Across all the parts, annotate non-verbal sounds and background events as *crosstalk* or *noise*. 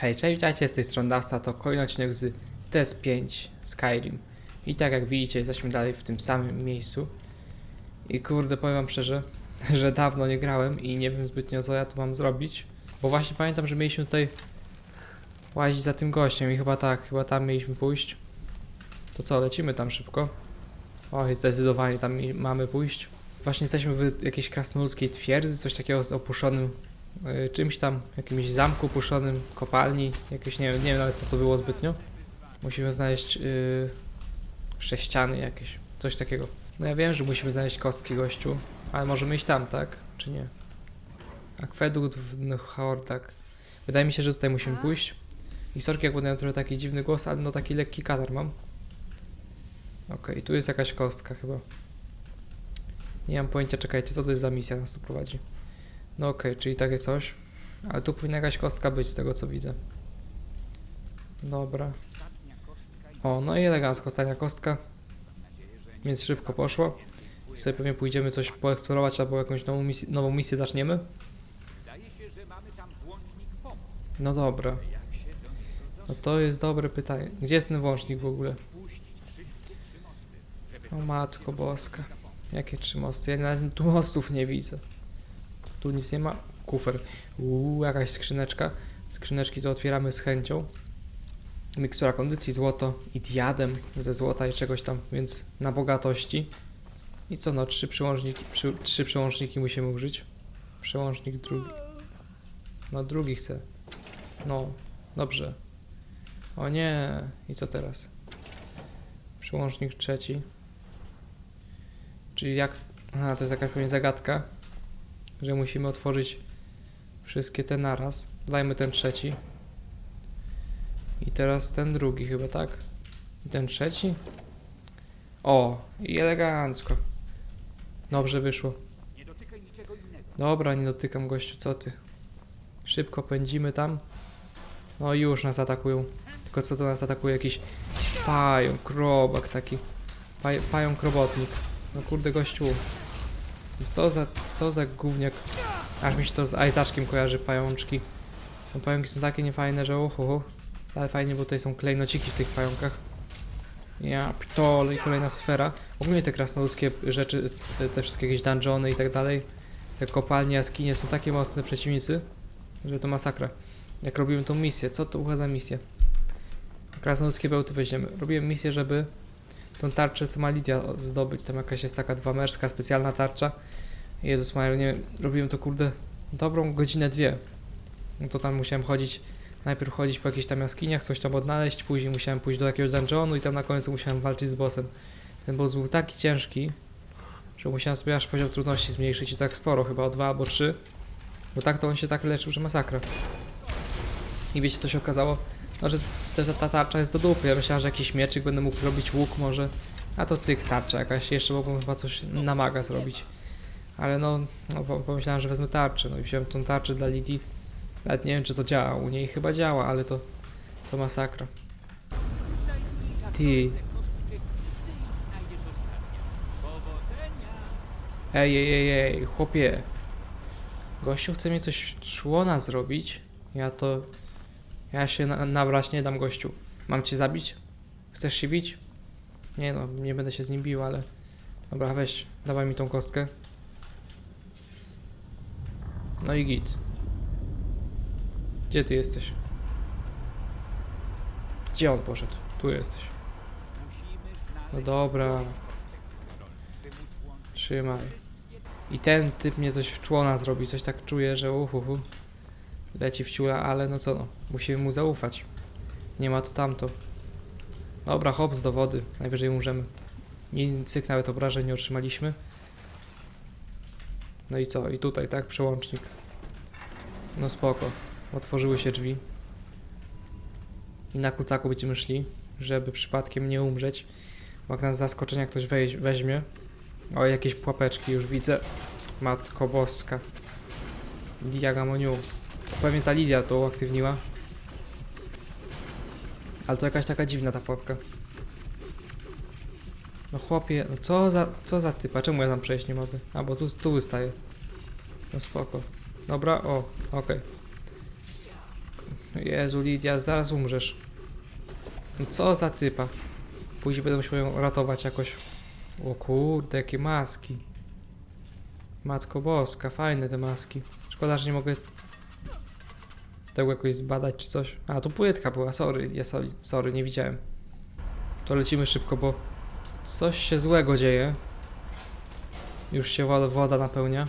Hej, cześć, witajcie z tej strony Dasta, to kolejny odcinek z TS5 Skyrim. I tak jak widzicie, jesteśmy dalej w tym samym miejscu. I kurde, powiem wam szczerze, *laughs* że dawno nie grałem i nie wiem zbytnio co ja tu mam zrobić. Bo właśnie pamiętam, że mieliśmy tutaj łazić za tym gościem i chyba tak, chyba tam mieliśmy pójść. To co, lecimy tam szybko? Oj, zdecydowanie tam mamy pójść. Właśnie jesteśmy w jakiejś krasnoludzkiej twierdzy, coś takiego z opuszczonym czymś tam, jakimś zamku opuszczonym, kopalni, jakieś, nie wiem, nie wiem nawet co to było zbytnio. Musimy znaleźć y, sześciany jakieś, coś takiego. No ja wiem, że musimy znaleźć kostki gościu, ale możemy iść tam, tak? Czy nie? Akwedukt w Hordak. Wydaje mi się, że tutaj musimy pójść. I sorki, jak będę trochę taki dziwny głos, ale no taki lekki katar mam. Okej, tu jest jakaś kostka chyba. Nie mam pojęcia, czekajcie, co to jest za misja nas tu prowadzi. No okej, czyli takie coś. Ale tu powinna jakaś kostka być z tego co widzę. Dobra. O, no i elegancko, ostatnia kostka. Więc szybko poszło. I sobie pewnie pójdziemy coś poeksplorować albo jakąś nową misję, nową misję zaczniemy. No dobra. No to jest dobre pytanie. Gdzie jest ten włącznik w ogóle? O matko boska. Jakie trzy mosty? Ja nawet tu mostów nie widzę. Tu nic nie ma. Kufer. Uuu, jakaś skrzyneczka. Skrzyneczki to otwieramy z chęcią. Mikstura kondycji, złoto i diadem ze złota i czegoś tam, więc na bogatości. I co no, trzy przełączniki, przy, trzy przełączniki musimy użyć. Przełącznik drugi. No drugi chcę. No, dobrze. O nie, i co teraz? Przełącznik trzeci. Czyli jak... Aha, to jest jakaś pewnie zagadka, że musimy otworzyć wszystkie te naraz. Dajmy ten trzeci. I teraz ten drugi chyba, tak? I ten trzeci? O, i elegancko. Dobrze wyszło. Dobra, nie dotykam gościu, co ty? Szybko pędzimy tam. No już nas atakują. Tylko co to nas atakuje? Jakiś pająk, robak taki. Paj, pająk robotnik. No kurde gościu. Co za, co za gówniak. Aż mi się to z Ajzaczkiem kojarzy pajączki. No pająki są takie niefajne, że uhu. Ale fajnie, bo tutaj są klejnociki w tych pająkach. Ja pitole i kolejna sfera. Ogólnie te krasnoludzkie rzeczy, te, wszystkie jakieś dungeony i tak dalej. Te kopalnie, jaskinie są takie mocne przeciwnicy, że to masakra. Jak robimy tą misję, co to była za misja? Krasnoludzkie bełty weźmiemy. Robiłem misję, żeby tą tarczę, co ma Lidia zdobyć. Tam jakaś jest taka dwamerska, specjalna tarcza. Jezus Maria, nie robiłem to kurde dobrą godzinę, dwie. No to tam musiałem chodzić, najpierw chodzić po jakichś tam jaskiniach, coś tam odnaleźć, później musiałem pójść do jakiegoś dungeonu i tam na końcu musiałem walczyć z bossem. Ten boss był taki ciężki, że musiałem sobie aż poziom trudności zmniejszyć i tak sporo, chyba o dwa albo trzy. Bo tak to on się tak leczył, że masakra. I wiecie co się okazało? No, że że ta tarcza jest do dupy. Ja myślałem, że jakiś mieczyk będę mógł zrobić łuk może. A to cyk tarcza jakaś. Jeszcze mogłem chyba coś na maga zrobić. Ale no, no po- pomyślałem, że wezmę tarczę. No i wziąłem tą tarczę dla Lidii. Nawet nie wiem, czy to działa. U niej chyba działa, ale to, to masakra. Ty. Ej, ej, ej, ej, chłopie. Gościu chce mi coś człona zrobić. Ja to... Ja się na, nabrać nie dam gościu. Mam cię zabić? Chcesz się bić? Nie no, nie będę się z nim bił, ale... Dobra, weź, dawaj mi tą kostkę. No i git. Gdzie ty jesteś? Gdzie on poszedł? Tu jesteś. No dobra. Trzymaj. I ten typ mnie coś w człona zrobi, coś tak czuję, że uhuhu. Leci w ciula, ale no co no, musimy mu zaufać. Nie ma to tamto. Dobra, hop z do wody, najwyżej umrzemy. Nie, cyk nawet obrażeń nie otrzymaliśmy. No i co? I tutaj, tak? Przełącznik. No spoko. Otworzyły się drzwi. I na kucaku będziemy szli, żeby przypadkiem nie umrzeć. Bo jak nas z zaskoczenia ktoś weź, weźmie. O, jakieś pułapeczki już widzę. Matko boska. Lidia Gamoniu. Pewnie ta Lidia to uaktywniła. Ale to jakaś taka dziwna ta pułapka. No chłopie, no co za, co za typa? Czemu ja tam przejść nie mogę? A, bo tu, tu wystaje. No spoko. Dobra, o, okej. Jezu, Lidia, zaraz umrzesz. No co za typa. Później będę musiał ją ratować jakoś. O kurde, jakie maski. Matko Boska, fajne te maski. Szkoda, że nie mogę tego jakoś zbadać czy coś. A, tu płytka była, sorry, ja sorry, sorry, nie widziałem. To lecimy szybko, bo coś się złego dzieje. Już się woda, napełnia.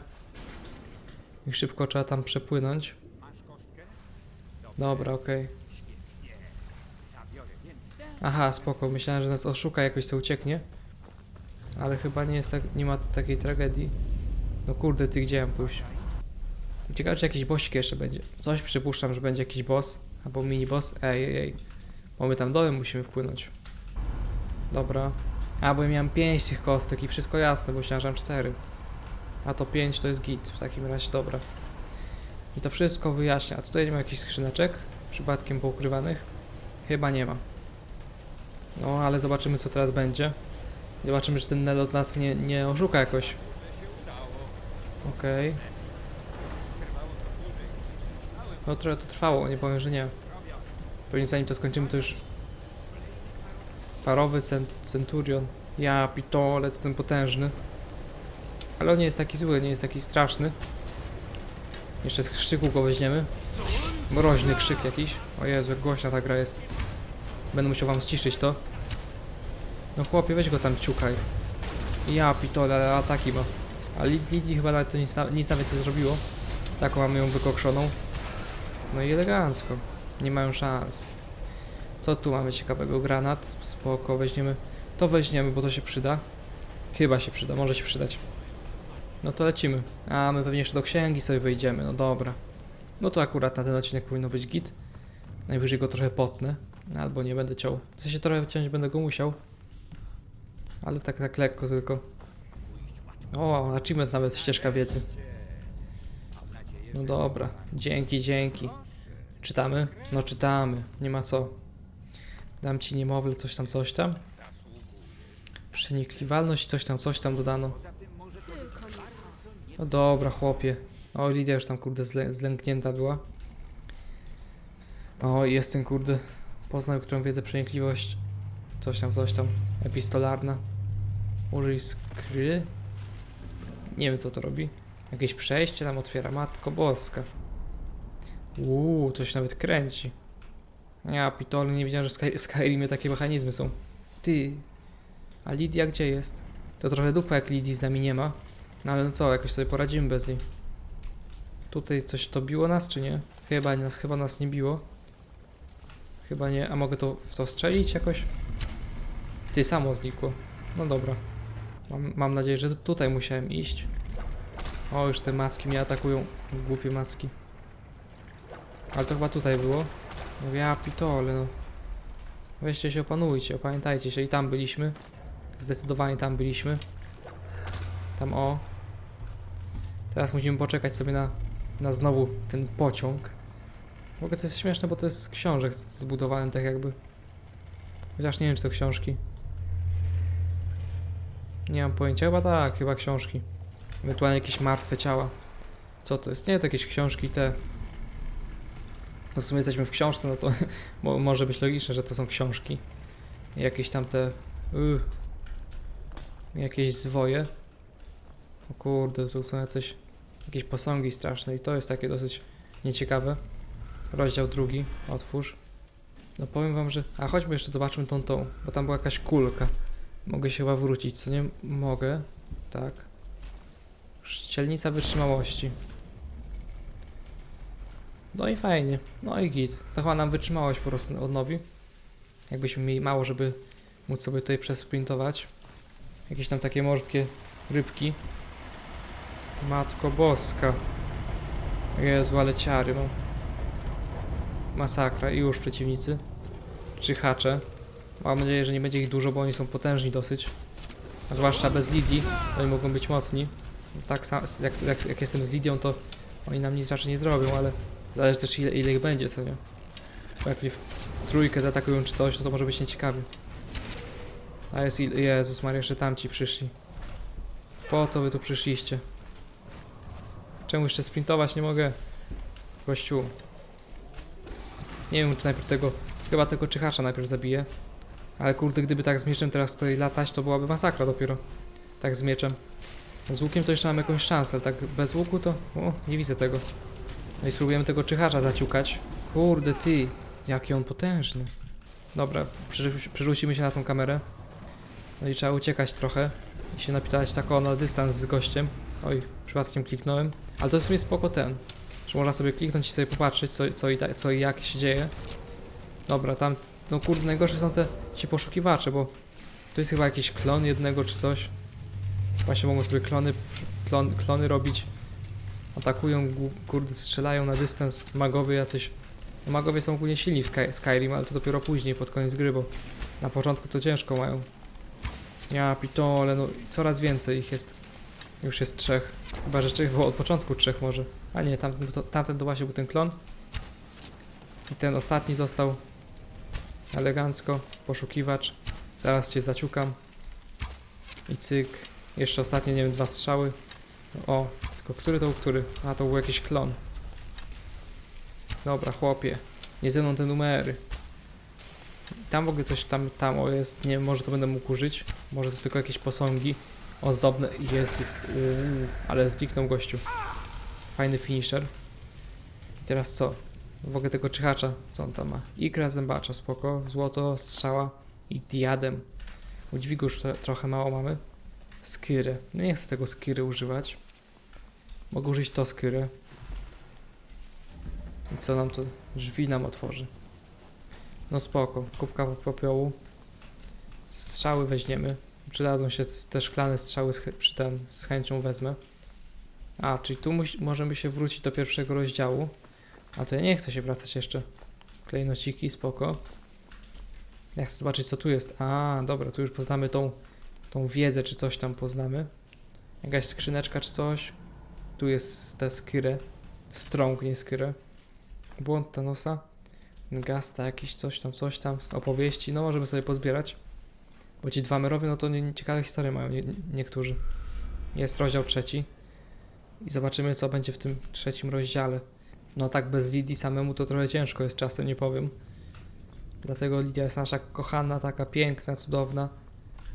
I szybko trzeba tam przepłynąć. Dobra, okej. Aha, spoko, myślałem, że nas oszuka, jakoś co ucieknie. Ale chyba nie jest tak, nie ma takiej tragedii. No kurde, ty gdzie mam pójść? Ciekawe, czy jakiś bossik jeszcze będzie. Coś przypuszczam, że będzie jakiś boss, albo mini boss. Ej, ej, ej. Tam dołem musimy wpłynąć. Dobra. A, bo ja miałem 5 tych kostek i wszystko jasne, bo myślałem, że mam 4. A to 5 to jest git, w takim razie dobra. I to wszystko wyjaśnia. A tutaj nie ma jakichś skrzyneczek? Przypadkiem poukrywanych? Chyba nie ma. No, ale zobaczymy co teraz będzie. Zobaczymy, czy ten Nelot nas nie, nie oszuka jakoś. Okej. No trochę to trwało, nie powiem, że nie. Pewnie zanim to skończymy, to już... Parowy cent Centurion. Ja pitole, to ten potężny. Ale on nie jest taki zły, nie jest taki straszny. Jeszcze z krzyku go weźmiemy. Mroźny krzyk jakiś. O Jezu, jak głośna ta gra jest. Będę musiał wam ściszyć to. No chłopie, weź go tam ciukaj. Ja pitole, ale ataki ma. A Lid- Lidii chyba nawet to nic, nic nawet nie zrobiło. Taką mamy ją wykokszoną. No i elegancko. Nie mają szans. To tu mamy ciekawego granat. Spoko, weźmiemy. To weźmiemy, bo to się przyda. Chyba się przyda, może się przydać. No to lecimy. A my pewnie jeszcze do księgi sobie wejdziemy, no dobra. No to akurat na ten odcinek powinno być git. Najwyżej go trochę potnę. Albo nie będę ciął. W sensie trochę ciąć będę go musiał. Ale tak, tak lekko tylko. O, achievement nawet, ścieżka wiedzy. No dobra, dzięki, dzięki. Czytamy? No czytamy, nie ma co. Dam ci niemowlę, coś tam, coś tam. Przenikliwalność, coś tam, coś tam dodano. No dobra, chłopie. O, Lidia już tam, kurde, zlę, zlęknięta była. O, jest ten, kurde, poznał, którą wiedzę przenikliwość. Coś tam, coś tam. Epistolarna. Użyj skry. Nie wiem, co to robi. Jakieś przejście nam otwiera. Matko boska. Uuu, to się nawet kręci. Ja, pitole, nie wiedziałem, że w Sky- w Skyrimie takie mechanizmy są. Ty. A Lidia gdzie jest? To trochę dupa, jak Lidii z nami nie ma. No ale no co, jakoś sobie poradzimy bez niej. Tutaj coś to biło nas, czy nie? Chyba nas, chyba nas nie biło. Chyba nie. A mogę to w to strzelić jakoś? Ty samo znikło. No dobra. Mam, mam nadzieję, że tutaj musiałem iść. O, już te macki mnie atakują. Głupie macki. Ale to chyba tutaj było. No ja pitole, no. Weźcie się, opanujcie, opamiętajcie się. I tam byliśmy. Zdecydowanie tam byliśmy. Tam o. Teraz musimy poczekać sobie na, na znowu ten pociąg. W ogóle to jest śmieszne, bo to jest z książek zbudowane tak jakby. Chociaż nie wiem, czy to książki. Nie mam pojęcia, chyba tak, chyba książki. Ewentualnie jakieś martwe ciała. Co to jest? Nie, to jakieś książki te. No w sumie jesteśmy w książce, no to *laughs* mo- może być logiczne, że to są książki. Jakieś tam te. Yy, jakieś zwoje. O kurde, tu są. Jakieś posągi straszne i to jest takie dosyć nieciekawe. Rozdział drugi, otwórz. No powiem wam, że. A chodźmy jeszcze zobaczmy tą tą, bo tam była jakaś kulka. Mogę się chyba wrócić, co nie mogę. Tak. Szczelnica wytrzymałości. No i fajnie. No i git. To chyba nam wytrzymałość po prostu odnowi. Jakbyśmy mieli mało, żeby móc sobie tutaj przesprintować. Jakieś tam takie morskie rybki. Matko boska. Jezu, ale ciary mam. Masakra. I już przeciwnicy. Czyhacze. Mam nadzieję, że nie będzie ich dużo, bo oni są potężni dosyć. A zwłaszcza bez Lidii, oni mogą być mocni. Tak jak, jak, jak jestem z Lidią, to oni nam nic raczej nie zrobią, ale zależy też ile, ile ich będzie sobie. Bo jak w trójkę zaatakują czy coś, to to może być nieciekawe. A jest il... Jezus Maria, jeszcze tamci przyszli. Po co wy tu przyszliście? Czemu jeszcze sprintować nie mogę? Gościu. Nie wiem, czy najpierw tego, chyba tego czyhacza najpierw zabiję. Ale kurde, gdyby tak z mieczem teraz tutaj latać, to byłaby masakra dopiero. Tak z mieczem. Z łukiem to jeszcze mam jakąś szansę, ale tak bez łuku to... O, nie widzę tego. No i spróbujemy tego czyhacza zaciukać. Kurde ty, jaki on potężny. Dobra, przerzuci- przerzucimy się na tą kamerę. No i trzeba uciekać trochę. I się napitać tak o na dystans z gościem. Oj, przypadkiem kliknąłem. Ale to jest w sumie spoko ten. Że można sobie kliknąć i sobie popatrzeć co, co, i, co i jak się dzieje. Dobra, tam... No kurde, najgorsze są te ci poszukiwacze, bo... Tu jest chyba jakiś klon jednego czy coś. Właśnie mogą sobie klony, klon, klony robić. Atakują, kurde, strzelają na dystans. Magowie jacyś. No, magowie są ogólnie silni w Sky, Skyrim, ale to dopiero później, pod koniec gry, bo na początku to ciężko mają. Ja pitole, no coraz więcej ich jest. Już jest trzech. Chyba, że trzech było od początku trzech może. A nie, tamten, to, tamten to właśnie był ten klon. I ten ostatni został elegancko. Poszukiwacz. Zaraz cię zaciukam. I cyk. Jeszcze ostatnie, nie wiem, dwa strzały. O, tylko który to był który? A, to był jakiś klon. Dobra, chłopie. Nie ze mną te numery. Tam w ogóle coś tam, tam o jest, nie wiem, może to będę mógł użyć. Może to tylko jakieś posągi ozdobne. Jest, uuu, ale zniknął gościu. Fajny finisher. I teraz co? W ogóle tego czyhacza, co on tam ma? Ikra zębacza, spoko. Złoto, strzała i diadem. U dźwigu już tro- trochę mało mamy. Skyrę. No nie chcę tego skiry używać. Mogę użyć to skyrę. I co nam to? Drzwi nam otworzy. No spoko. Kubka popiołu. Strzały weźmiemy. Przydadzą się te szklane strzały z, przy ten, z chęcią wezmę. A, czyli tu możemy się wrócić do pierwszego rozdziału. A to ja nie chcę się wracać jeszcze. Klejnociki, spoko. Ja chcę zobaczyć co tu jest. A, dobra, tu już poznamy tą, tą wiedzę, czy coś tam poznamy. Jakaś skrzyneczka czy coś. Tu jest te skyrę. Strąg, nie skyrę. Błąd Thanosa. Gasta, jakiś coś tam, coś tam, opowieści. No możemy sobie pozbierać. Bo ci dwa merowie, no to nie, ciekawe historie mają nie, niektórzy. Jest rozdział trzeci. I zobaczymy, co będzie w tym trzecim rozdziale. No tak bez Lidii samemu to trochę ciężko jest czasem, nie powiem. Dlatego Lidia jest nasza kochana, taka piękna, cudowna,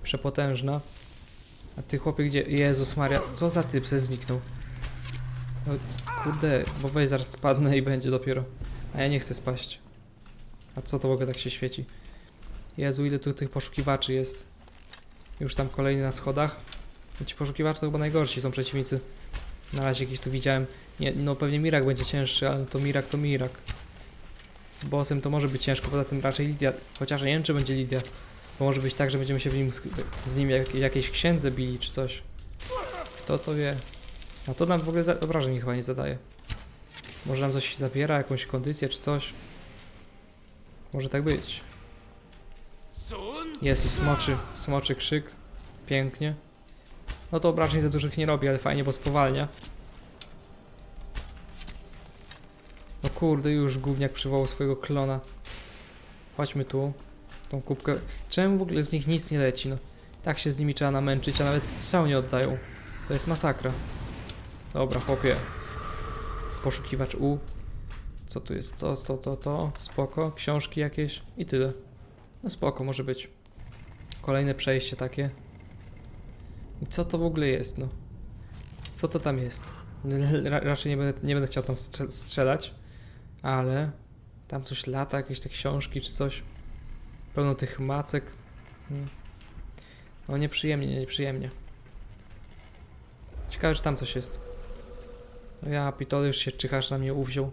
przepotężna. A ty chłopie gdzie? Jezus Maria, co za typ se zniknął? No kurde, bo weź zaraz spadnę i będzie dopiero. A ja nie chcę spaść. A co to w ogóle tak się świeci? Jezu, ile tu tych poszukiwaczy jest. Już tam kolejny na schodach. I ci poszukiwacze to chyba najgorsi są przeciwnicy. Na razie jakiś tu widziałem. Nie, no pewnie Mirak będzie cięższy, ale to Mirak to Mirak. Z bossem to może być ciężko, poza tym raczej Lidia. Chociaż nie wiem, czy będzie Lidia. Bo może być tak, że będziemy się w nim z, nim jak, jakieś księdze bili, czy coś. Kto to wie? A to nam w ogóle obrażeń chyba nie zadaje. Może nam coś zabiera, jakąś kondycję, czy coś. Może tak być. Jest i smoczy, smoczy krzyk. Pięknie. No to obrażeń za dużych nie robi, ale fajnie, bo spowalnia. No kurde, już gówniak przywołał swojego klona. Chodźmy tu. Tą kubkę. Czemu w ogóle z nich nic nie leci? No, tak się z nimi trzeba namęczyć, a nawet strzał nie oddają. To jest masakra. Dobra, chłopie. Poszukiwacz U. Co tu jest? To, to, to, to. Spoko. Książki jakieś i tyle. No spoko, może być. Kolejne przejście takie. I co to w ogóle jest, no? Co to tam jest? Ra- raczej nie będę, nie będę chciał tam strze- strzelać, ale tam coś lata, jakieś te książki czy coś. Pełno tych macek. Hmm. No nieprzyjemnie, nieprzyjemnie. Ciekawe, czy tam coś jest. Ja, pitole, już się czyhasz na mnie uwziął.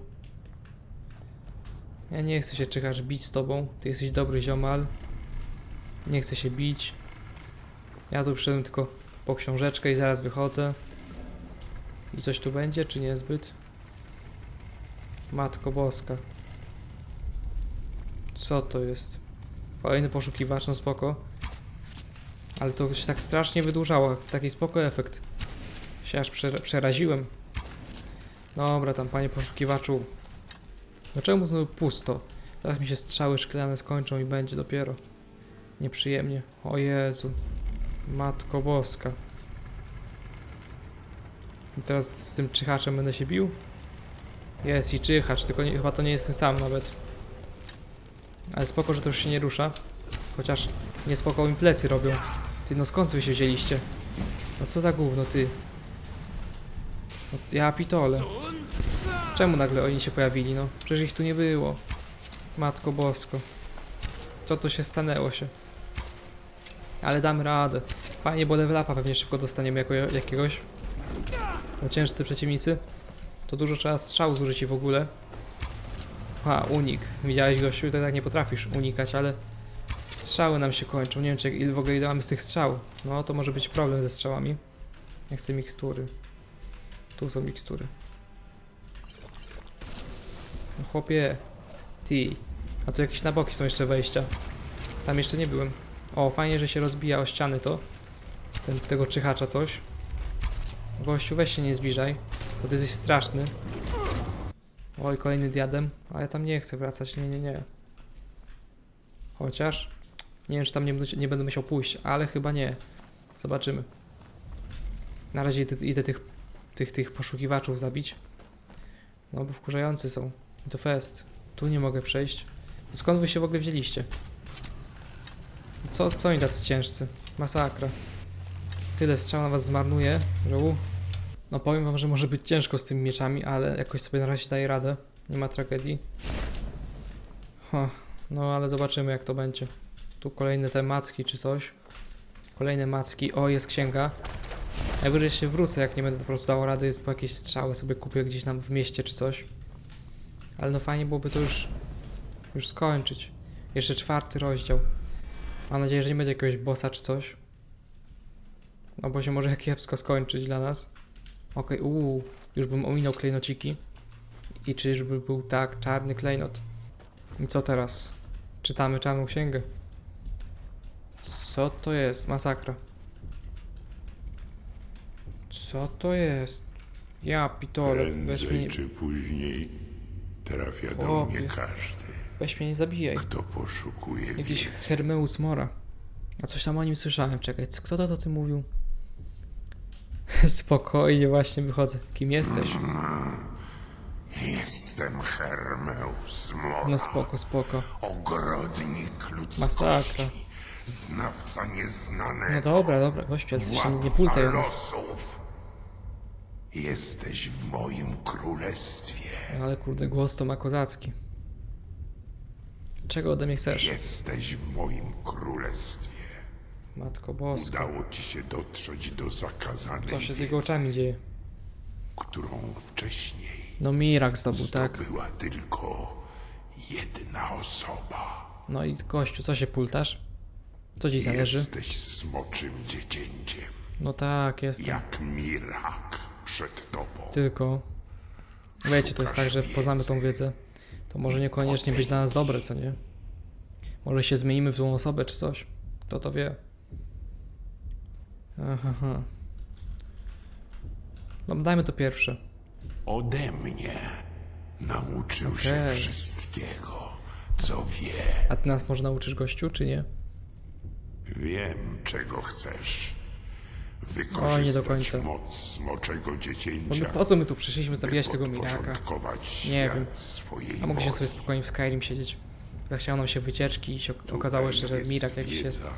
Ja nie chcę się czyhasz bić z tobą. Ty jesteś dobry ziomal. Nie chcę się bić. Ja tu przyszedłem tylko po książeczkę i zaraz wychodzę. I coś tu będzie, czy niezbyt? Matko Boska. Co to jest? Kolejny poszukiwacz, no spoko. Ale to się tak strasznie wydłużało. Taki spoko efekt. Się aż przera- przeraziłem. Dobra, tam panie poszukiwaczu. Dlaczego znowu pusto? Zaraz mi się strzały szklane skończą i będzie dopiero. Nieprzyjemnie. O Jezu. Matko Boska. I teraz z tym czyhaczem będę się bił? Jest i czyhacz, tylko nie, chyba to nie jest ten sam nawet. Ale spoko, że to już się nie rusza. Chociaż nie spoko mi plecy robią. Ty, no skąd wy się wzięliście? No co za gówno, ty? Ja pitole. Czemu nagle oni się pojawili, no? Przecież ich tu nie było. Matko bosko. Co to się stanęło się? Ale damy radę. Fajnie, bo level upa pewnie szybko dostaniemy jako jakiegoś. No ciężcy przeciwnicy. To dużo trzeba strzału zużyć w ogóle. A, unik. Widziałeś gościu, to tak nie potrafisz unikać, ale strzały nam się kończą. Nie wiem, czy ile w ogóle ile mamy z tych strzał. No, to może być problem ze strzałami. Ja chcę mikstury. Tu są mikstury. No chłopie. Ty. A tu jakieś na boki są jeszcze wejścia. Tam jeszcze nie byłem. O, fajnie, że się rozbija o ściany to. Ten, tego czyhacza coś. Gościu, weź się nie zbliżaj, bo ty jesteś straszny. Oj, kolejny diadem, ale tam nie chcę wracać, nie, nie, nie. Chociaż, nie wiem, czy tam nie, będę- nie będę musiał pójść, ale chyba nie. Zobaczymy. Na razie idę, idę tych, tych, tych poszukiwaczów zabić. No, bo wkurzający są. To fest. Tu nie mogę przejść. Skąd wy się w ogóle wzięliście? Co, co oni tacy ciężcy? Masakra. Tyle strzał na was zmarnuje, że u. No powiem wam, że może być ciężko z tymi mieczami, ale jakoś sobie na razie daje radę. Nie ma tragedii. No ale zobaczymy jak to będzie. Tu kolejne te macki czy coś. Kolejne macki. O, jest księga. Najwyżej się wrócę, jak nie będę po prostu dał rady, jest po jakieś strzały sobie kupię gdzieś tam w mieście czy coś. Ale no fajnie byłoby to już, już skończyć. Jeszcze czwarty rozdział. Mam nadzieję, że nie będzie jakiegoś bossa czy coś. No bo się może *laughs* kiepsko skończyć dla nas. Okej, uuu, już bym ominął klejnociki. I czyżby był tak czarny klejnot? I co teraz? Czytamy czarną księgę. Co to jest? Masakra. Co to jest? Ja pitole, weź mnie, czy później trafia do Chłopie. mnie każdy, weź mnie nie zabijaj. kto poszukuje Jakiś wiedzy. Hermeus Mora. A coś tam o nim słyszałem, czekaj, co- kto to do tym mówił? *laughs* Spokojnie, właśnie wychodzę. Kim jesteś? Jestem Hermeus Mora, No spoko, spoko. ogrodnik ludzkości, Masakra. znawca nieznanego, No dobra, dobra, gościu, ale ty się nie władca pultaj o nas. losów. Jesteś w moim królestwie. Ale kurde, głos to ma kozacki. Czego ode mnie chcesz? Jesteś w moim królestwie. Matko boska. Udało ci się dotrzeć do zakazanej Co się z wiedzy, jego oczami dzieje? którą wcześniej No Mirak zdobył, tak? zdobyła tylko jedna osoba. No i gościu, co się pultasz? Co ci zależy? Jesteś smoczym dziecięciem, No tak, jestem. jak Mirak przed tobą. Tylko... Wiecie, to jest tak, że poznamy tą wiedzę. To może niekoniecznie być dla nas dobre, co nie? Może się zmienimy w złą osobę czy coś. Kto to wie? Aha. aha. No dajmy to pierwsze. Ode mnie nauczył się Okej. wszystkiego, co wie. A ty nas może nauczysz gościu, czy nie? Wiem, czego chcesz. O, nie do Wykorzystać końca. moc smoczego dziecięcia. po co my tu przyszliśmy zabijać tego Miraka? podporządkować Nie wiem. A mogliśmy sobie spokojnie w Skyrim siedzieć. Zachciało nam się wycieczki i się okazało jeszcze, że Mirak jakiś wiedza, jest.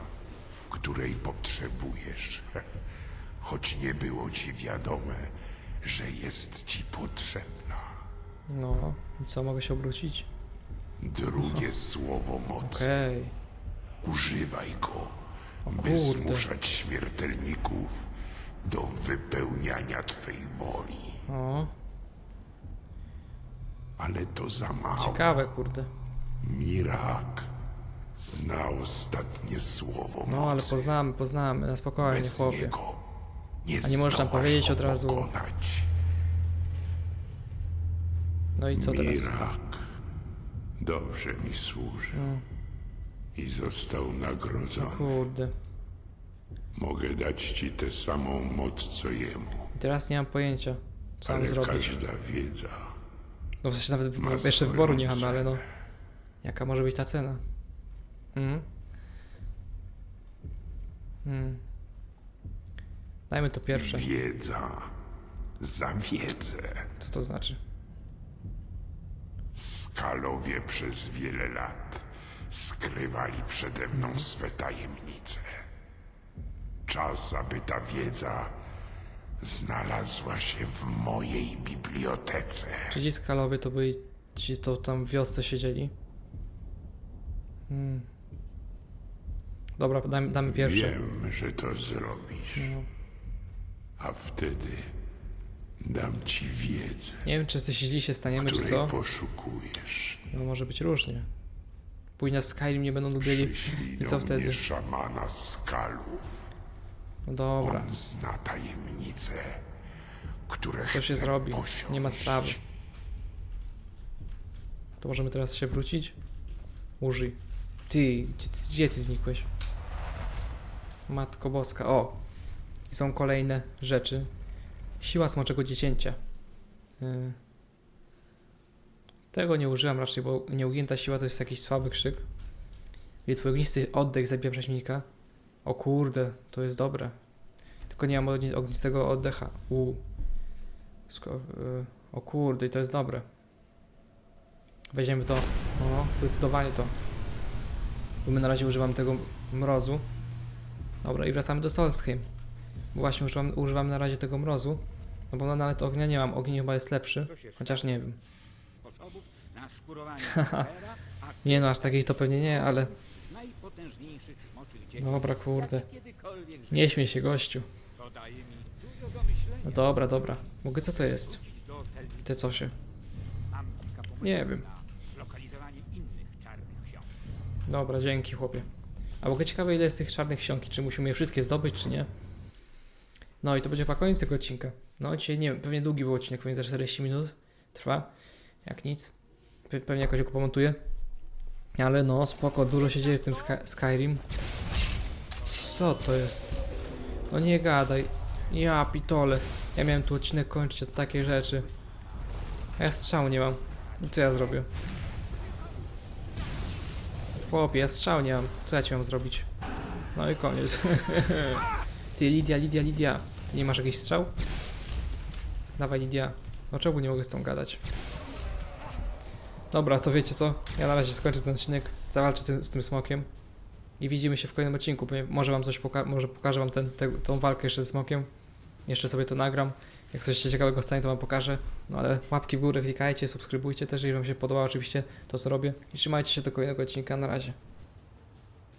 której potrzebujesz. *laughs* Choć nie było ci wiadome, że jest ci potrzebna. No, co, mogę się obrócić? Drugie słowo mocy. Okej. Używaj go, by kurde. zmuszać śmiertelników do wypełniania twej woli. O, Ale to za mało. ciekawe, kurde. Mirak zna ostatnie słowo No, ale mocy. poznamy, poznamy, na spokojnie, Bez chłopie. niego nie A nie możesz nam zdołasz powiedzieć go od razu- Pokonać. No i co teraz? Mirak dobrze mi służy No. I został nagrodzony. Kurde. Mogę dać ci tę samą moc co jemu, teraz nie mam pojęcia, co mam ale zrobić. każda wiedza No w sensie nawet ma jeszcze swoją wyboru nie mamy, ale no. cenę. Jaka może być ta cena? Mhm. Hmm. Dajmy to pierwsze. Wiedza za wiedzę. Co to znaczy? Skalowie przez wiele lat skrywali przede mną swe tajemnice. Czas, aby ta wiedza znalazła się w mojej bibliotece. Czy ci skalowie to byli ci, co tam w wiosce siedzieli? Hmm. Dobra, damy, damy pierwszy. Wiem, że to zrobisz, No. a wtedy dam ci wiedzę, Nie wiem, czy źli się staniemy, czy co. poszukujesz. No może być różnie. Później na Skyrim nie będą lubili. Przyślij I do co wtedy? mnie szamana skalów. No dobra, On zna tajemnice, które to się chce zrobi. posiąść. Nie ma sprawy. To możemy teraz się wrócić? Użyj. Ty, gdzie, ty- gdzie ty znikłeś? Matko Boska. O! I są kolejne rzeczy. Siła smoczego dziecięcia. Y. Tego nie używam raczej, bo nieugięta siła to jest jakiś słaby krzyk. I twój ognisty oddech zabija przeciwnika. O kurde, to jest dobre. Tylko nie mam ogni- ognistego oddecha. U. Sko- y, o kurde, i to jest dobre. Weźmiemy to. O, zdecydowanie to. Bo my na razie używamy tego mrozu. Dobra, i wracamy do Solstheim. Właśnie używam, używam na razie tego mrozu. No bo nawet ognia nie mam. Ogień chyba jest lepszy. Chociaż nie wiem. Sposobów na skurowanie *laughs* Cybera, a Nie no, aż takich to pewnie nie, ale... najpotężniejszych smoczych dzieci, Dobra, kurde. jakie kiedykolwiek żyły. Nie śmiej się, gościu. To daje mi dużo do myślenia. No dobra, dobra. Mogę, co to jest? Wrócić do Telwin. Te co się? Nie wiem. na lokalizowanie innych czarnych ksiąg. Dobra, dzięki chłopie. A w ogóle ciekawe ile jest tych czarnych ksiąg, czy musimy je wszystkie zdobyć, czy nie? No i to będzie chyba koniec tego odcinka. No dzisiaj nie wiem, pewnie długi był odcinek, pewnie za 40 minut trwa, jak nic. Pe- Pewnie jakoś go pomontuję. Ale no spoko, dużo się dzieje w tym Sky Skyrim. Co to jest? No nie gadaj. Ja pitole. Ja miałem tu odcinek kończyć od takiej rzeczy. A ja strzału nie mam. I co ja zrobię? Chłopie, ja strzał nie mam. Co ja ci mam zrobić? No i koniec. *laughs* Ty, Lidia, Lidia, Lidia. Ty nie masz jakiś strzał? Dawaj, Lidia. Dlaczego nie mogę z tą gadać? Dobra, to wiecie co? Ja na razie skończę ten odcinek, zawalczę z tym smokiem i widzimy się w kolejnym odcinku. Może wam coś poka- może pokażę wam ten, te, tą walkę jeszcze ze smokiem. Jeszcze sobie to nagram. Jak coś ciekawego stanie, to wam pokażę. No ale łapki w górę klikajcie, subskrybujcie też, jeżeli wam się podoba oczywiście to, co robię. I trzymajcie się do kolejnego odcinka. Na razie.